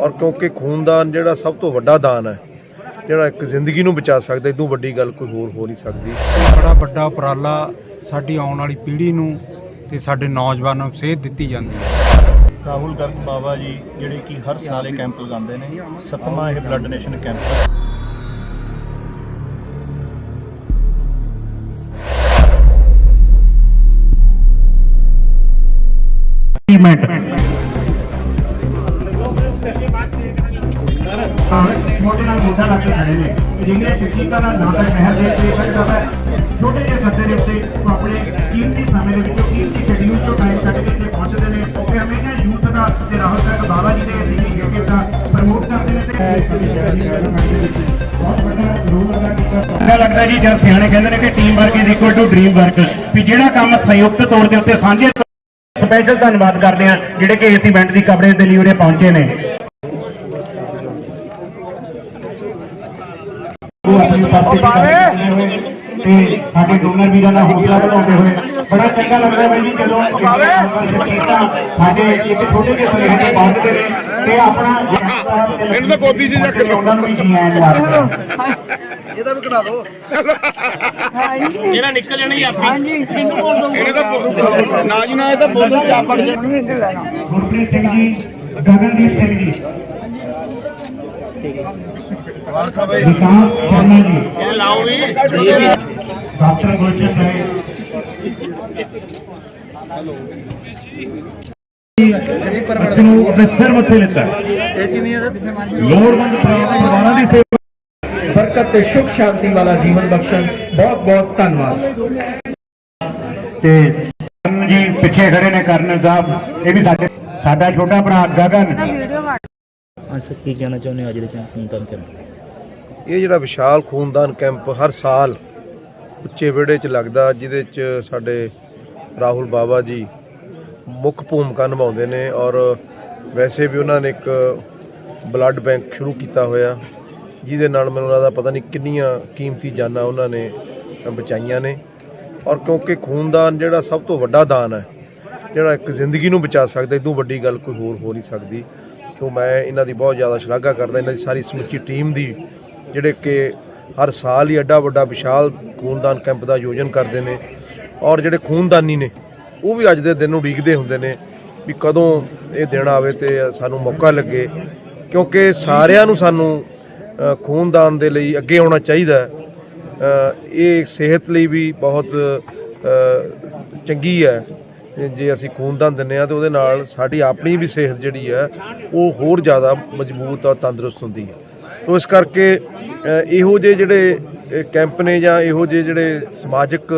ਔਰ ਕਿਉਂਕਿ ਖੂਨਦਾਨ ਜਿਹੜਾ ਸਭ ਤੋਂ ਵੱਡਾ ਦਾਨ ਹੈ ਜਿਹੜਾ ਇੱਕ ਜ਼ਿੰਦਗੀ ਨੂੰ ਬਚਾ ਸਕਦਾ ਇਦੋਂ ਵੱਡੀ ਗੱਲ ਕੋਈ ਹੋਰ ਹੋ ਨਹੀਂ ਸਕਦੀ। ਬੜਾ ਵੱਡਾ ਉਪਰਾਲਾ ਸਾਡੀ ਆਉਣ ਵਾਲੀ ਪੀੜ੍ਹੀ ਨੂੰ ਤੇ ਸਾਡੇ ਨੌਜਵਾਨਾਂ ਨੂੰ ਸੇਧ ਦਿੱਤੀ ਜਾਂਦੀ ਹੈ। ਰਾਹੁਲ ਗਰਗ ਬਾਬਾ ਜੀ ਜਿਹੜੇ ਕਿ ਹਰ ਸਾਲ ਇਹ ਕੈਂਪ ਲਗਾਉਂਦੇ ਨੇ ਸੱਤਵਾਂ ਇਹ ਬਲੱਡ ਡੋਨੇਸ਼ਨ ਕੈਂਪ ਹੈ। ਮੋਢੇ ਨਾਲ ਮੋਢਾ ਲਾ ਕੇ ਖੜੇ ਨੇ। ਜਿੰਨੇ ਸ਼ਿਕਸ਼ਿਕਾ ਦਾ ਨਾਮ ਮਹਿਰ ਦੇ ਕੇ ਸਕਦਾ ਹੈ। ਛੋਟੇ ਜਿਹੇ ਸੱਦੇ ਦੇ ਉੱਤੇ ਉਹ ਆਪਣੇ ਕੀਮਤੀ ਸਮੇਂ ਦੇ ਵਿੱਚੋਂ ਕੀਮਤੀ ਸ਼ਡਿਊਲ ਤੋਂ ਟਾਈਮ ਕੱਢ ਕੇ ਇੱਥੇ ਪਹੁੰਚਦੇ ਨੇ ਤੇ ਹਮੇਸ਼ਾ ਯੂਥ ਦਾ ਤੇ ਰਾਹੁਲ ਤੱਕ ਬਾਬਾ ਜੀ ਦੇ ਅਸੀਂ ਯੋਗਿਤਾ ਦਾ ਪ੍ਰਮੋਟ ਕਰਦੇ ਨੇ ਤੇ ਬਹੁਤ ਵੱਡਾ ਰੋਲ ਅਦਾ ਕੀਤਾ। ਚੰਗਾ ਲੱਗਦਾ ਜੀ ਜਦ ਸਿਆਣੇ ਕਹਿੰਦੇ ਨੇ ਕਿ team work is equal to dream work ਵੀ ਜਿਹੜਾ ਕੰਮ ਸੰਯੁਕਤ ਤੌਰ ਦੇ ਉੱਤੇ ਸਾਂਝੇ ਸਪੈਸ਼ਲ ਧੰਨਵਾਦ ਕਰਦੇ ਆ ਜਿਹੜੇ ਕਿ ਇਸ ਇਵੈਂਟ ਦੀ ਕਵਰੇਜ ਦੇ ਲਈ ਉਰੇ ਪਹੁੰਚੇ ਨੇ। ਉਹ ਆਪਣੀ ਕਰਦੇ ਹੋਏ ਤੇ ਸਾਡੇ ਡੋਨਰ ਵੀਰਾਂ ਦਾ ਹੌਸਲਾ ਵਧਾਉਂਦੇ ਹੋਏ ਬੜਾ ਚੰਗਾ ਲੱਗਦਾ ਹੈ ਜੀ ਜਦੋਂ ਸਾਡੇ ਇੱਕ ਛੋਟੇ ਜਿਹੇ ਸੁਨੇਹੇ ਤੇ ਪਹੁੰਚਦੇ ਨੇ ਤੇ ਆਪਣਾ ਇਹਨੂੰ ਤਾਂ ਗੋਦੀ 'ਚ ਰੱਖ ਲਓ ਉਹਨਾਂ ਨੂੰ ਵੀ ਜੀ ਆਇਆਂ ਮੁਬਾਰਕ ਇਹਦਾ ਵੀ ਕਢਾ ਦਿਓ ਗੁਰਪ੍ਰੀਤ ਸਿੰਘ ਜੀ ਗਗਨਦੀਪ ਸਿੰਘ ਜੀ। ਵਿਕਾਸ ਵਰਮਾ ਜੀ ਇਹ ਲਾਓ ਵੀ ਡਾਕਟਰ ਗੁਲਸ਼ਨ ਸਾਹਿਬ ਅਸੀਂ ਨੂੰ ਆਪਣੇ ਸਿਰ ਮੱਥੇ ਲਿੱਤਾ ਲੋੜਵੰਦ ਪਰਿਵਾਰਾਂ ਦੀ ਸੇਵਾ ਬਰਕਤ ਤੇ ਸੁਖ ਸ਼ਾਂਤੀ ਵਾਲਾ ਜੀਵਨ ਬਖਸ਼ਣ ਬਹੁਤ ਬਹੁਤ ਧੰਨਵਾਦ ਤੇ ਕਰਨ ਜੀ ਪਿੱਛੇ ਖੜੇ ਨੇ ਕਰਨ ਸਾਹਿਬ ਇਹ ਵੀ ਸਾਡੇ ਸਾਡਾ ਛੋਟਾ ਭਰਾ ਗਗਨ ਹਾਂ ਕੀ ਕਹਿਣਾ ਚਾਹੁੰਦੇ ਅੱਜ ਦੇ ਖੂਨਦਾਨ ਕੈਂਪ ਇਹ ਜਿਹੜਾ ਵਿਸ਼ਾਲ ਖੂਨਦਾਨ ਕੈਂਪ ਹਰ ਸਾਲ ਉੱਚੇ ਵਿਹੜੇ 'ਚ ਲੱਗਦਾ, ਜਿਹਦੇ 'ਚ ਸਾਡੇ ਰਾਹੁਲ ਬਾਬਾ ਜੀ ਮੁੱਖ ਭੂਮਿਕਾ ਨਿਭਾਉਂਦੇ ਨੇ ਔਰ ਵੈਸੇ ਵੀ ਉਹਨਾਂ ਨੇ ਇੱਕ ਬਲੱਡ ਬੈਂਕ ਸ਼ੁਰੂ ਕੀਤਾ ਹੋਇਆ, ਜਿਹਦੇ ਨਾਲ ਮੈਨੂੰ ਲੱਗਦਾ ਪਤਾ ਨਹੀਂ ਕਿੰਨੀਆਂ ਕੀਮਤੀ ਜਾਨਾਂ ਉਹਨਾਂ ਨੇ ਬਚਾਈਆਂ ਨੇ ਔਰ ਕਿਉਂਕਿ ਖੂਨਦਾਨ ਜਿਹੜਾ ਸਭ ਤੋਂ ਵੱਡਾ ਦਾਨ ਹੈ, ਜਿਹੜਾ ਇੱਕ ਜ਼ਿੰਦਗੀ ਨੂੰ ਬਚਾ ਸਕਦਾ ਇਦੋਂ ਵੱਡੀ ਗੱਲ ਕੋਈ ਹੋਰ ਹੋ ਨਹੀਂ ਸਕਦੀ। ਸੋ ਮੈਂ ਇਹਨਾਂ ਦੀ ਬਹੁਤ ਜ਼ਿਆਦਾ ਸ਼ਲਾਘਾ ਕਰਦਾ, ਇਹਨਾਂ ਦੀ ਸਾਰੀ ਸਮੁੱਚੀ ਟੀਮ ਦੀ ਜਿਹੜੇ ਕਿ ਹਰ ਸਾਲ ਹੀ ਐਡਾ ਵੱਡਾ ਵਿਸ਼ਾਲ ਖੂਨਦਾਨ ਕੈਂਪ ਦਾ ਆਯੋਜਨ ਕਰਦੇ ਨੇ ਔਰ ਜਿਹੜੇ ਖੂਨਦਾਨੀ ਨੇ, ਉਹ ਵੀ ਅੱਜ ਦੇ ਦਿਨ ਨੂੰ ਉਡੀਕਦੇ ਹੁੰਦੇ ਨੇ ਵੀ ਕਦੋਂ ਇਹ ਦਿਨ ਆਵੇ ਤੇ ਸਾਨੂੰ ਮੌਕਾ ਲੱਗੇ। ਕਿਉਂਕਿ ਸਾਰਿਆਂ ਨੂੰ ਸਾਨੂੰ ਖੂਨਦਾਨ ਦੇ ਲਈ ਅੱਗੇ ਆਉਣਾ ਚਾਹੀਦਾ ਇਹ ਸਿਹਤ ਲਈ ਵੀ ਬਹੁਤ ਚੰਗੀ ਹੈ। ਜੇ- ਅਸੀਂ ਖੂਨਦਾਨ ਦਿੰਦੇ ਆ ਤੇ ਉਹਦੇ ਨਾਲ ਸਾਡੀ ਆਪਣੀ ਵੀ ਸਿਹਤ ਜਿਹੜੀ ਹੈ, ਉਹ ਹੋਰ ਜ਼ਿਆਦਾ ਮਜ਼ਬੂਤ ਔਰ ਤੰਦਰੁਸਤ ਹੁੰਦੀ ਹੈ। ਤੋ ਇਸ ਕਰਕੇ ਇਹੋ ਜਿਹੇ ਜਿਹੜੇ ਕੈਂਪ ਨੇ ਜਾਂ ਇਹੋ ਜਿਹੇ ਜਿਹੜੇ ਸਮਾਜਿਕ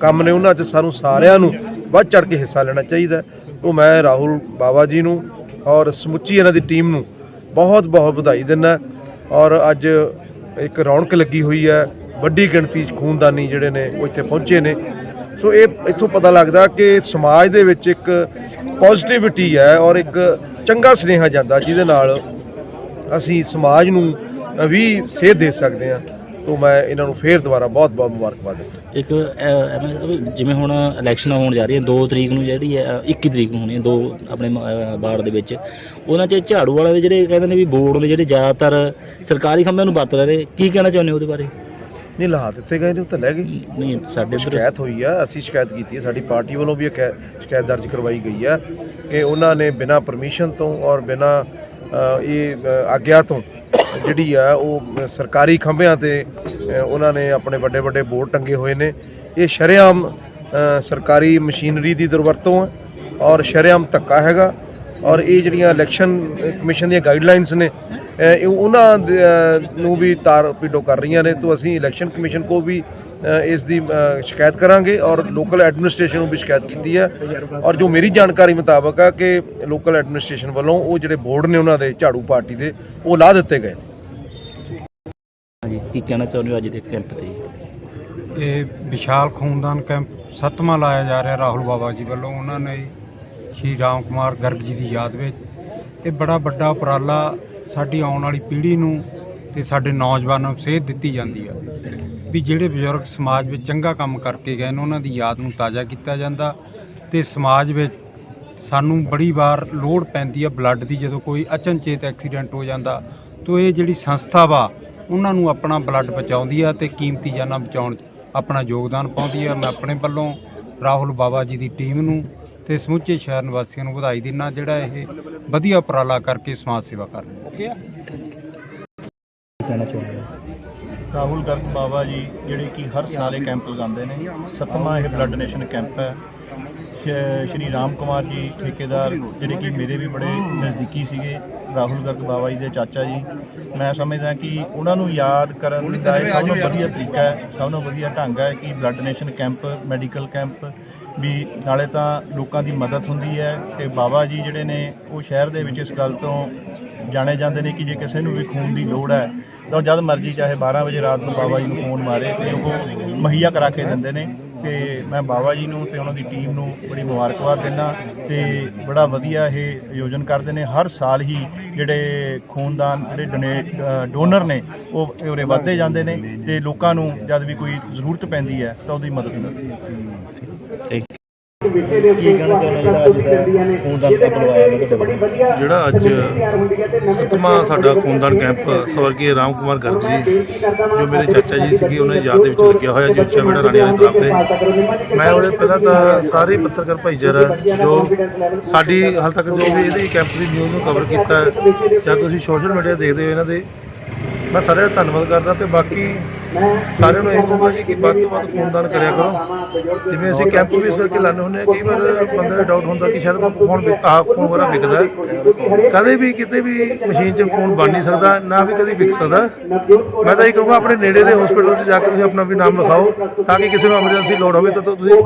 ਕੰਮ ਨੇ, ਉਹਨਾਂ 'ਚ ਸਾਨੂੰ ਸਾਰਿਆਂ ਨੂੰ ਵੱਧ ਚੜ ਕੇ ਹਿੱਸਾ ਲੈਣਾ ਚਾਹੀਦਾ ਤੋ ਮੈਂ ਰਾਹੁਲ ਬਾਵਾ ਜੀ ਨੂੰ ਔਰ ਸਮੁੱਚੀ ਇਹਨਾਂ ਦੀ ਟੀਮ ਨੂੰ ਬਹੁਤ ਬਹੁਤ ਵਧਾਈ ਦਿੰਦਾ ਔਰ ਅੱਜ ਇੱਕ ਰੌਣਕ ਲੱਗੀ ਹੋਈ ਹੈ, ਵੱਡੀ ਗਿਣਤੀ 'ਚ ਖੂਨਦਾਨੀ ਜਿਹੜੇ ਨੇ, ਉਹ ਇੱਥੇ ਪਹੁੰਚੇ ਨੇ। ਸੋ ਇਹ ਇੱਥੋਂ ਪਤਾ ਲੱਗਦਾ ਕਿ ਸਮਾਜ ਦੇ ਵਿੱਚ ਇੱਕ ਪੋਜ਼ਿਟਿਵਿਟੀ ਹੈ ਔਰ ਇੱਕ ਚੰਗਾ ਸੁਨੇਹਾ ਜਾਂਦਾ ਜਿਹਦੇ ਨਾਲ ਅਸੀਂ ਸਮਾਜ ਨੂੰ ਵੀ ਸੇਧ ਦੇ ਸਕਦੇ ਹਾਂ ਤੋਂ ਮੈਂ ਇਹਨਾਂ ਨੂੰ ਫੇਰ ਦੁਬਾਰਾ ਬਹੁਤ ਬਹੁਤ ਮੁਬਾਰਕਬਾਦ ਦਿੰਦਾ। ਇੱਕ ਅਹ, ਜਿਵੇਂ ਹੁਣ ਇਲੈਕਸ਼ਨ ਹੋਣ ਜਾ ਰਹੀ ਹੈ 2 ਤਰੀਕ ਨੂੰ ਜਿਹੜੀ ਹੈ ਅਹ, 21 ਤਰੀਕ ਨੂੰ ਹੋਣੀ ਹੈ ਦੋ ਆਪਣੇ ਅਹ, ਵਾਰਡ ਦੇ ਵਿੱਚ। ਉਹਨਾਂ 'ਚ ਝਾੜੂ ਵਾਲੇ ਦੇ ਜਿਹੜੇ ਕਹਿੰਦੇ ਨੇ ਵੀ ਬੋਰਡ ਦੇ ਜਿਹੜੇ ਜ਼ਿਆਦਾਤਰ ਸਰਕਾਰੀ ਖੰਭਿਆਂ ਨੂੰ ਵਰਤ ਰਹੇ ਨੇ ਕੀ ਕਹਿਣਾ ਚਾਹੁੰਦੇ ਹੋ ਉਹਦੇ ਬਾਰੇ? ਨਹੀਂ ਲਾ ਦਿੱਤੇ ਗਏ ਨੇ ਉਹ ਤਾਂ ਲੈ ਗਏ। ਨਹੀਂ ਸਾਡੇ ਇੱਧਰ ਸ਼ਿਕਾਇਤ ਹੋਈ ਆ ਅਸੀਂ ਸ਼ਿਕਾਇਤ ਕੀਤੀ ਹੈ ਸਾਡੀ ਪਾਰਟੀ ਵੱਲੋਂ ਵੀ ਇੱਕ ਸ਼ਿਕਾਇਤ ਦਰਜ ਕਰਵਾਈ ਗਈ ਆ ਕਿ ਉਹਨਾਂ ਨੇ ਬਿਨਾਂ ਪਰਮਿਸ਼ਨ ਤੋਂ ਔਰ ਬਿਨਾਂ ਅ, ਇਹ ਅ, ਆਗਿਆ ਤੋਂ ਜਿਹੜੀ ਆ ਉਹ ਸਰਕਾਰੀ ਖੰਭਿਆਂ ਤੇ ਉਹਨਾਂ ਨੇ ਆਪਣੇ ਵੱਡੇ ਵੱਡੇ ਬੋਰਡ ਟੰਗੇ ਹੋਏ ਨੇ। ਇਹ ਸ਼ਰੇਆਮ ਸਰਕਾਰੀ ਮਸ਼ੀਨਰੀ ਦੀ ਦੁਰਵਰਤੋਂ ਹੈ ਔਰ ਸ਼ਰੇਆਮ ਧੱਕਾ ਹੈਗਾ ਔਰ ਇਹ ਜਿਹੜੀਆਂ ਇਲੈਕਸ਼ਨ ਕਮਿਸ਼ਨ ਦੀਆਂ ਗਾਈਡਲਾਈਨਸ ਨੇ ਇਹ ਉਹਨਾਂ ਦੇ, ਨੂੰ ਵੀ ਤਾਰ ਪੀਡੋ ਕਰ ਰਹੀਆਂ ਨੇ। ਤੋਂ ਅਸੀਂ ਇਲੈਕਸ਼ਨ ਕਮਿਸ਼ਨ ਕੋ ਵੀ ਇਸ ਦੀ ਸ਼ਿਕਾਇਤ ਕਰਾਂਗੇ ਔਰ ਲੋਕਲ ਐਡਮਿਨਿਸਟ੍ਰੇਸ਼ਨ ਨੂੰ ਵੀ ਸ਼ਿਕਾਇਤ ਕੀਤੀ ਹੈ ਔਰ ਜੋ ਮੇਰੀ ਜਾਣਕਾਰੀ ਮੁਤਾਬਕ ਆ ਕਿ ਲੋਕਲ ਐਡਮਿਨਿਸਟ੍ਰੇਸ਼ਨ ਵੱਲੋਂ ਉਹ ਜਿਹੜੇ ਬੋਰਡ ਨੇ ਉਹਨਾਂ ਦੇ ਝਾੜੂ ਪਾਰਟੀ ਦੇ ਉਹ ਲਾ ਦਿੱਤੇ ਗਏ ਹਾਂਜੀ, ਕੀ ਕਹਿਣਾ ਚਾਹੁੰਦੇ ਹੋ ਅੱਜ ਦੇ ਕੈਂਪ ਤੇ? ਇਹ ਵਿਸ਼ਾਲ ਖੂਨਦਾਨ ਕੈਂਪ ਸੱਤਵਾਂ ਲਾਇਆ ਜਾ ਰਿਹਾ ਰਾਹੁਲ ਬਾਬਾ ਜੀ ਵੱਲੋਂ, ਉਹਨਾਂ ਨੇ ਸ਼੍ਰੀ ਰਾਮ ਕੁਮਾਰ ਗਰਗ ਜੀ ਦੀ ਯਾਦ ਵਿੱਚ। ਇਹ ਬੜਾ ਵੱਡਾ ਉਪਰਾਲਾ ਸਾਡੀ ਆਉਣ ਵਾਲੀ ਪੀੜ੍ਹੀ ਨੂੰ ਤੇ ਸਾਡੇ ਨੌਜਵਾਨਾਂ ਨੂੰ ਸੇਧ ਦਿੱਤੀ ਜਾਂਦੀ ਆ ਵੀ ਜਿਹੜੇ ਬਜ਼ੁਰਗ ਸਮਾਜ ਵਿੱਚ ਚੰਗਾ ਕੰਮ ਕਰਕੇ ਗਏ ਨੇ, ਉਹਨਾਂ ਦੀ ਯਾਦ ਨੂੰ ਤਾਜ਼ਾ ਕੀਤਾ ਜਾਂਦਾ ਤੇ ਸਮਾਜ ਵਿੱਚ ਸਾਨੂੰ ਬੜੀ ਵਾਰ ਲੋੜ ਪੈਂਦੀ ਆ, ਬਲੱਡ ਦੀ ਜਦੋਂ ਕੋਈ ਅਚਨਚੇਤ ਐਕਸੀਡੈਂਟ ਹੋ ਜਾਂਦਾ, ਤਾਂ ਇਹ ਜਿਹੜੀ ਸੰਸਥਾ ਵਾ ਉਹਨਾਂ ਨੂੰ ਆਪਣਾ ਬਲੱਡ ਬਚਾਉਂਦੀ ਆ ਤੇ ਕੀਮਤੀ ਜਾਨਾਂ ਬਚਾਉਣ 'ਚ ਆਪਣਾ ਯੋਗਦਾਨ ਪਾਉਂਦੀ ਆ। ਮੈਂ ਆਪਣੇ ਵੱਲੋਂ ਰਾਹੁਲ ਬਾਬਾ ਜੀ ਦੀ ਟੀਮ ਨੂੰ ਤੇ ਸਮੁੱਚੇ ਸ਼ਹਿਰ ਨਿਵਾਸੀਆਂ ਨੂੰ ਵਧਾਈ ਦਿੰਦਾ ਜਿਹੜਾ ਇਹ ਵਧੀਆ ਉਪਰਾਲਾ ਕਰਕੇ ਸਮਾਜ ਸੇਵਾ ਕਰ ਰਹੇ ਕਹਿਣਾ ਚਾਹੁੰਦੇ ਰਾਹੁਲ ਗਰਗ ਬਾਬਾ ਜੀ ਜਿਹੜੇ ਕਿ ਹਰ ਸਾਲ ਇਹ ਕੈਂਪ ਲਗਾਉਂਦੇ ਨੇ ਸੱਤਵਾਂ ਇਹ ਬਲੱਡ ਡੋਨੇਸ਼ਨ ਕੈਂਪ ਹੈ। ਸ਼੍ਰੀ ਰਾਮ ਕੁਮਾਰ ਜੀ ਠੇਕੇਦਾਰ ਜਿਹੜੇ ਕਿ ਮੇਰੇ ਵੀ ਬੜੇ ਨਜ਼ਦੀਕੀ ਸੀਗੇ ਰਾਹੁਲ ਗਰਗ ਬਾਬਾ ਜੀ ਦੇ ਚਾਚਾ ਜੀ। ਮੈਂ ਸਮਝਦਾ ਕਿ ਉਹਨਾਂ ਨੂੰ ਯਾਦ ਕਰਨ ਦਾ ਇਹ ਸਭ ਤੋਂ ਵਧੀਆ ਤਰੀਕਾ ਹੈ ਸਭ ਤੋਂ ਵਧੀਆ ਢੰਗ ਹੈ ਕਿ blood donation camp medical camp ਵੀ ਨਾਲੇ ਤਾਂ ਲੋਕਾਂ ਦੀ ਮਦਦ ਹੁੰਦੀ ਹੈ ਤੇ ਬਾਬਾ ਜੀ ਜਿਹੜੇ ਨੇ ਉਹ ਸ਼ਹਿਰ ਦੇ ਵਿੱਚ ਇਸ ਗੱਲ ਤੋਂ ਜਾਣੇ ਜਾਂਦੇ ਨੇ ਕਿ ਜੇ ਕਿਸੇ ਨੂੰ ਵੀ ਖੂਨ ਦੀ ਲੋੜ ਹੈ ਤਾਂ ਜਦ ਮਰਜ਼ੀ ਚਾਹੇ 12 ਵਜੇ ਰਾਤ ਨੂੰ ਬਾਬਾ ਜੀ ਨੂੰ ਫੋਨ ਮਾਰੇ ਤੇ ਉਹ ਮੁਹੱਈਆ ਕਰਾ ਕੇ ਦਿੰਦੇ ਨੇ। ਤੇ ਮੈਂ ਬਾਬਾ ਜੀ ਨੂੰ ਤੇ ਉਹਨਾਂ ਦੀ ਟੀਮ ਨੂੰ ਬੜੀ ਮੁਬਾਰਕਬਾਦ ਦਿੰਦਾ ਤੇ ਬੜਾ ਵਧੀਆ ਇਹ ਆਯੋਜਨ ਕਰਦੇ ਨੇ। ਹਰ ਸਾਲ ਹੀ ਜਿਹੜੇ ਖੂਨਦਾਨ, ਜਿਹੜੇ ਡੋਨੇਟ ਡੋਨਰ ਨੇ, ਉਹ ਉਰੇ ਵੱਧਦੇ ਜਾਂਦੇ ਨੇ ਤੇ ਲੋਕਾਂ ਨੂੰ ਜਦ ਵੀ ਕੋਈ ਜ਼ਰੂਰਤ ਪੈਂਦੀ ਹੈ ਤਾਂ ਉਹਦੀ ਮਦਦ ਮਿਲਦੀ ਹੈ। ਵਿਸ਼ੇ ਦੇ ਉੱਤੇ ਜਿਹੜਾ ਅੱਜ? ਜਿਹੜਾ ਸੱਤਵਾਂ ਸਾਡਾ ਖੂਨਦਾਨ ਕੈਂਪ ਸਵਰਗੀ ਰਾਮ ਕੁਮਾਰ ਗਰਗ ਜੀ ਜੋ ਮੇਰੇ ਚਾਚਾ ਜੀ ਸੀਗੇ ਉਹਨਾਂ ਦੀ ਯਾਦ ਦੇ ਵਿੱਚ ਲੱਗਿਆ ਹੋਇਆ ਜੀ ਉੱਚਾ ਬੇੜਾ ਰਾਣੀਆਂ ਦੇ ਤੇ ਮੈਂ ਉਹਦੇ ਪਹਿਲਾਂ ਤਾਂ ਸਾਰੇ ਪੱਤਰਕਾਰ ਭਾਈਚਾਰਾ ਜੋ ਸਾਡੀ ਹਾਲ ਤੱਕ ਜੋ ਵੀ ਇਹਦੇ ਕੈਂਪ ਦੀ ਨਿਊਜ਼ ਨੂੰ ਕਵਰ ਕੀਤਾ ਜਾਂ ਤੁਸੀਂ ਸੋਸ਼ਲ ਮੀਡੀਆ ਦੇਖਦੇ ਹੋ ਇਹਨਾਂ ਦੇ ਮੈਂ ਸਾਰਿਆਂ ਦਾ ਧੰਨਵਾਦ ਕਰਦਾ ਤੇ ਬਾਕੀ ਸਾਰਿਆਂ ਨੂੰ ਇਹ ਕਹੂੰਗਾ ਜੀ ਕਿ ਵੱਧ ਤੋਂ ਵੱਧ ਖੂਨਦਾਨ ਕਰਿਆ ਕਰੋ। ਜਿਵੇਂ ਅਸੀਂ ਕੈਂਪ ਵੀ ਇਸ ਕਰਕੇ ਲਾਉਂਦੇ ਹੁੰਦੇ ਆ ਕਈ ਵਾਰ ਬੰਦੇ ਦਾ ਡਾਊਟ ਹੁੰਦਾ ਕਿ ਸ਼ਾਇਦ ਖੂਨ ਵਿਕ- ਖੂਨ ਵਗੈਰਾ ਵਿਕਦਾ ਕਦੇ ਵੀ ਕਿਤੇ ਵੀ ਮਸ਼ੀਨ 'ਚ ਖੂਨ ਬਣ ਨਹੀਂ ਸਕਦਾ, ਨਾ ਵੀ ਕਦੀ ਵਿਕ ਸਕਦਾ। ਮੈਂ ਤਾਂ ਇਹ ਕਹੂੰਗਾ, ਆਪਣੇ ਨੇੜੇ ਦੇ ਹਸਪੀਟਲ 'ਚ ਜਾ ਕੇ ਤੁਸੀਂ ਆਪਣਾ ਵੀ ਨਾਮ ਲਿਖਾਓ, ਤਾਂ ਕਿ ਕਿਸੇ ਨੂੰ ਐਮਰਜੈਂਸੀ ਲੋੜ ਹੋਵੇ, ਤਾਂ ਤੁਸੀਂ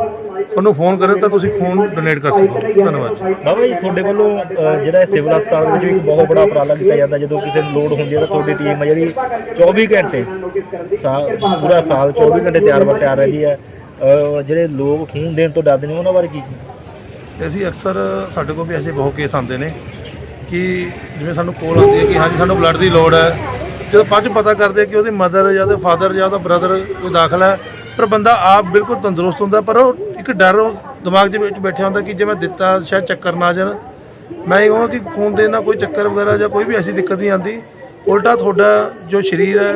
ਤੁਹਾਨੂੰ ਫੋਨ ਕਰੇ ਤਾਂ ਤੁਸੀਂ ਖੂਨ ਡੋਨੇਟ ਕਰ ਸਕੋ ਧੰਨਵਾਦ ਜੀ। ਬਾਬਾ ਜੀ ਤੁਹਾਡੇ ਵੱਲੋਂ ਅ, ਜਿਹੜਾ ਇਹ ਸਿਵਲ ਹਸਪਤਾਲ ਵਿੱਚ ਵੀ ਇੱਕ ਬਹੁਤ ਬੜਾ ਉਪਰਾਲਾ ਕੀਤਾ ਜਾਂਦਾ ਜਦੋਂ ਕਿਸੇ ਨੂੰ ਲੋੜ ਹੁੰਦੀ ਹੈ ਤਾਂ ਤੁਹਾਡੀ ਟੀਮ ਹੈ ਜਿਹੜੀ 24 ਘੰਟੇ ਸਾਲ ਪੂਰਾ ਸਾਲ 24 ਘੰਟੇ ਤਿਆਰ ਬਰ ਤਿਆਰ ਰਹਿੰਦੀ ਹੈ। ਅ, ਜਿਹੜੇ ਲੋਕ ਖੂਨ ਦੇਣ ਤੋਂ ਡਰਦੇ ਨੇ ਉਹਨਾਂ ਬਾਰੇ ਕੀ ਤੇ ਅਸੀਂ ਅਕਸਰ ਸਾਡੇ ਕੋਲ ਵੀ ਐਸੇ ਬਹੁਤ ਕੇਸ ਆਉਂਦੇ ਨੇ ਕਿ ਜਿਵੇਂ ਸਾਨੂੰ ਕੋਲ ਆਉਂਦੀ ਹੈ ਕਿ ਹਾਂਜੀ ਸਾਨੂੰ ਬਲੱਡ ਦੀ ਲੋੜ ਹੈ। ਜਦੋਂ 'ਚ ਪਤਾ ਕਰਦੇ ਕਿ ਉਹਦੀ ਮਦਰ ਜਾਂ ਉਹਦੇ ਫਾਦਰ ਜਾਂ ਉਹਦਾ ਬ੍ਰਦਰ ਕੋਈ ਦਾਖਲ ਹੈ ਪਰ ਬੰਦਾ ਆਪ ਬਿਲਕੁਲ ਤੰਦਰੁਸਤ ਹੁੰਦਾ ਪਰ ਉਹ ਇੱਕ ਡਰ ਉਹ ਦਿਮਾਗ ਦੇ ਵਿੱਚ ਬੈਠਿਆ ਹੁੰਦਾ ਕਿ ਜੇ ਮੈਂ ਦਿੱਤਾ ਸ਼ਾਇਦ ਚੱਕਰ ਨਾ ਆ ਜਾਣ। ਮੈਂ ਇਹ ਕਹਾਂਗਾ ਕਿ ਖੂਨ ਦੇਣ ਨਾਲ ਕੋਈ ਚੱਕਰ ਵਗੈਰਾ ਜਾਂ ਕੋਈ ਵੀ ਐਸੀ ਦਿੱਕਤ ਨਹੀਂ ਆਉਂਦੀ। ਉਲਟਾ ਤੁਹਾਡਾ ਜੋ ਸਰੀਰ ਹੈ,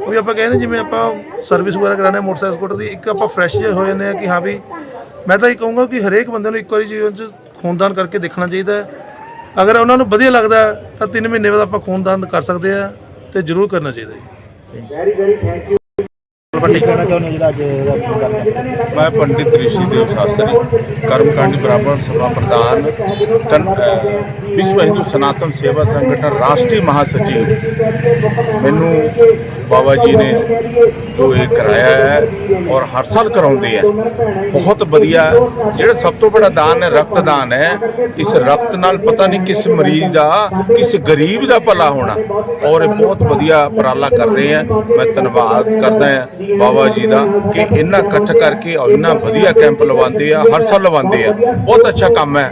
ਉਹ ਵੀ ਆਪਾਂ ਕਹਿੰਦੇ ਜਿਵੇਂ ਆਪਾਂ ਸਰਵਿਸ ਵਗੈਰਾ ਕਰਾਉਂਦੇ ਹਾਂ, ਮੋਟਰਸਾਈਕਲ, ਸਕੂਟਰ ਦੀ, ਇੱਕ ਆਪਾਂ ਫਰੈਸ਼ ਜਿਹੇ ਹੋ ਜਾਂਦੇ ਆ ਕਿ ਹਾਂ ਵੀ ਮੈਂ ਤਾਂ ਇਹ ਕਹੂੰਗਾ ਕਿ ਹਰੇਕ ਬੰਦੇ ਨੂੰ ਇੱਕ ਵਾਰੀ ਜੀਵਨ 'ਚ ਖੂਨਦਾਨ ਕਰਕੇ ਦੇਖਣਾ ਚਾਹੀਦਾ ਅਗਰ ਉਹਨਾਂ ਨੂੰ ਵਧੀਆ ਲੱਗਦਾ ਤਾਂ 3 ਮਹੀਨੇ ਬਾਅਦ ਆਪਾਂ ਖੂਨਦਾਨ ਕਰ ਸਕਦੇ ਆ ਤੇ ਜ਼ਰੂਰ ਕਰਨਾ ਚਾਹੀਦਾ ਜੀ ਮੈਂ ਪੰਡਿਤ ਰਿਸ਼ੀ ਦੇਵ ਸ਼ਾਸਤਰੀ ਕਰਮਕਾਂਡੀ ਬ੍ਰਾਹਮਣ ਸਭਾ ਪ੍ਰਧਾਨ ਵਿਸ਼ਵ ਹਿੰਦੂ ਸਨਾਤਨ ਸੇਵਾ ਸੰਗਠਨ ਰਾਸ਼ਟਰੀ ਮਹਾਸਚਿਵ। ਮੈਨੂੰ ਬਾਬਾ ਜੀ ਨੇ ਜੋ ਇਹ ਕਰਾਇਆ ਹੈ ਔਰ ਹਰ ਸਾਲ ਕਰਾਉਂਦੇ ਆ ਬਹੁਤ ਵਧੀਆ, ਜਿਹੜਾ ਸਭ ਤੋਂ ਵੱਡਾ ਦਾਨ ਹੈ, ਰਕਤਦਾਨ ਹੈ, ਇਸ ਰਕਤ ਨਾਲ ਪਤਾ ਨਹੀਂ ਕਿਸ ਮਰੀਜ਼ ਦਾ, ਕਿਸ ਗਰੀਬ ਦਾ ਭਲਾ ਹੋਣਾ। ਔਰ ਇਹ ਬਹੁਤ ਵਧੀਆ ਉਪਰਾਲਾ ਕਰ ਰਹੇ ਆ ਮੈਂ ਧੰਨਵਾਦ ਕਰਦਾ ਹਾਂ ਬਾਬਾ ਜੀ ਦਾ ਕਿ ਇੰਨਾ ਇਕੱਠ ਕਰਕੇ ਔਰ ਇੰਨਾ ਵਧੀਆ ਕੈਂਪ ਲਵਾਉਂਦੇ ਆ, ਹਰ ਸਾਲ ਲਵਾਉਂਦੇ ਆ। ਬਹੁਤ ਅੱਛਾ ਕੰਮ ਹੈ।